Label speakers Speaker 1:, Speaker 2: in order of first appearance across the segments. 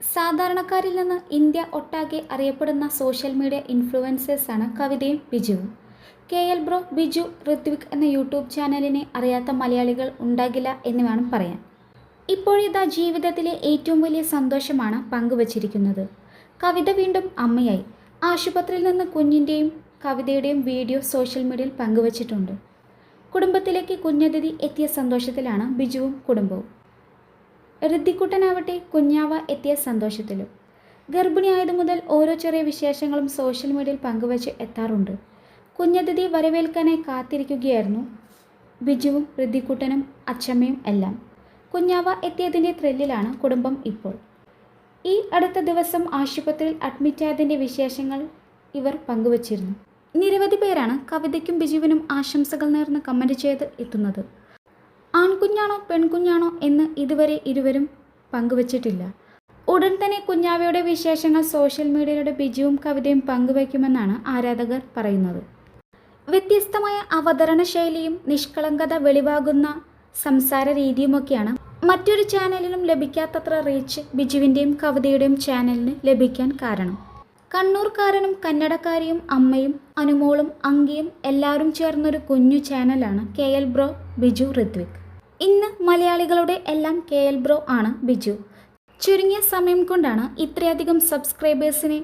Speaker 1: സാധാരണക്കാരിൽ നിന്ന് ഇന്ത്യ ഒട്ടാകെ അറിയപ്പെടുന്ന സോഷ്യൽ മീഡിയ ഇൻഫ്ലുവൻസേഴ്സാണ് കവിതയും ബിജുവും. K L bro Biju Rithvik എന്ന യൂട്യൂബ് ചാനലിനെ അറിയാത്ത മലയാളികൾ ഉണ്ടാകില്ല എന്ന് വേണം പറയാൻ. ഇപ്പോഴിതാ ജീവിതത്തിലെ ഏറ്റവും വലിയ സന്തോഷമാണ് പങ്കുവച്ചിരിക്കുന്നത്. കവിത വീണ്ടും അമ്മയായി. ആശുപത്രിയിൽ നിന്ന് കുഞ്ഞിന്റെയും കവിതയുടെയും വീഡിയോ സോഷ്യൽ മീഡിയയിൽ പങ്കുവച്ചിട്ടുണ്ട്. കുടുംബത്തിലേക്ക് കുഞ്ഞതിഥി എത്തിയ സന്തോഷത്തിലാണ് ബിജുവും കുടുംബവും. ഋദ്ധിക്കുട്ടനാവട്ടെ കുഞ്ഞാവ എത്തിയ സന്തോഷത്തിലും. ഗർഭിണിയായതു മുതൽ ഓരോ ചെറിയ വിശേഷങ്ങളും സോഷ്യൽ മീഡിയയിൽ പങ്കുവച്ച് എത്താറുണ്ട്. കുഞ്ഞതിഥി വരവേൽക്കാനായി കാത്തിരിക്കുകയായിരുന്നു ബിജുവും ഋദ്ധിക്കുട്ടനും അച്ചമ്മയും എല്ലാം. കുഞ്ഞാവ എത്തിയതിന്റെ ത്രില്ലിലാണ് കുടുംബം ഇപ്പോൾ. ഈ അടുത്ത ദിവസം ആശുപത്രിയിൽ അഡ്മിറ്റായതിന്റെ വിശേഷങ്ങൾ ഇവർ പങ്കുവച്ചിരുന്നു. നിരവധി പേരാണ് കവിതയ്ക്കും ബിജുവിനും ആശംസകൾ നേർന്ന് കമന്റ് ചെയ്ത് എത്തുന്നത്. ആൺകുഞ്ഞാണോ പെൺകുഞ്ഞാണോ എന്ന് ഇതുവരെ ഇരുവരും പങ്കുവച്ചിട്ടില്ല. ഉടൻ തന്നെ കുഞ്ഞാവയുടെ വിശേഷങ്ങൾ സോഷ്യൽ മീഡിയയിലൂടെ ബിജുവും കവിതയും പങ്കുവയ്ക്കുമെന്നാണ് ആരാധകർ പറയുന്നത്. വ്യത്യസ്തമായ അവതരണ ശൈലിയും നിഷ്കളങ്കത വെളിവാകുന്ന സംസാര രീതിയുമൊക്കെയാണ് മറ്റൊരു ചാനലിനും ലഭിക്കാത്തത്ര റീച്ച് ബിജുവിന്റെയും കവിതയുടെയും ചാനലിന് ലഭിക്കാൻ കാരണം. കണ്ണൂർക്കാരനും കന്നഡക്കാരിയും അമ്മയും അനുമോളും അങ്കിയും എല്ലാവരും ചേർന്നൊരു കുഞ്ഞു ചാനലാണ് K L bro Biju Rithvik. ഇന്ന് മലയാളികളുടെ എല്ലാം കെ എൽ ബ്രോ ആണ് ബിജു. ചുരുങ്ങിയ സമയം കൊണ്ടാണ് ഇത്രയധികം സബ്സ്ക്രൈബേഴ്സിനെ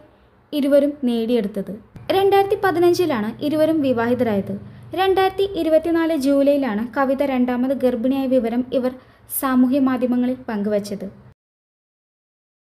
Speaker 1: ഇരുവരും നേടിയെടുത്തത്. രണ്ടായിരത്തി പതിനഞ്ചിലാണ് ഇരുവരും വിവാഹിതരായത്. രണ്ടായിരത്തി ഇരുപത്തിനാല് ജൂലൈയിലാണ് കവിത രണ്ടാമത് ഗർഭിണിയായ വിവരം ഇവർ സാമൂഹ്യ മാധ്യമങ്ങളിൽ പങ്കുവച്ചത്.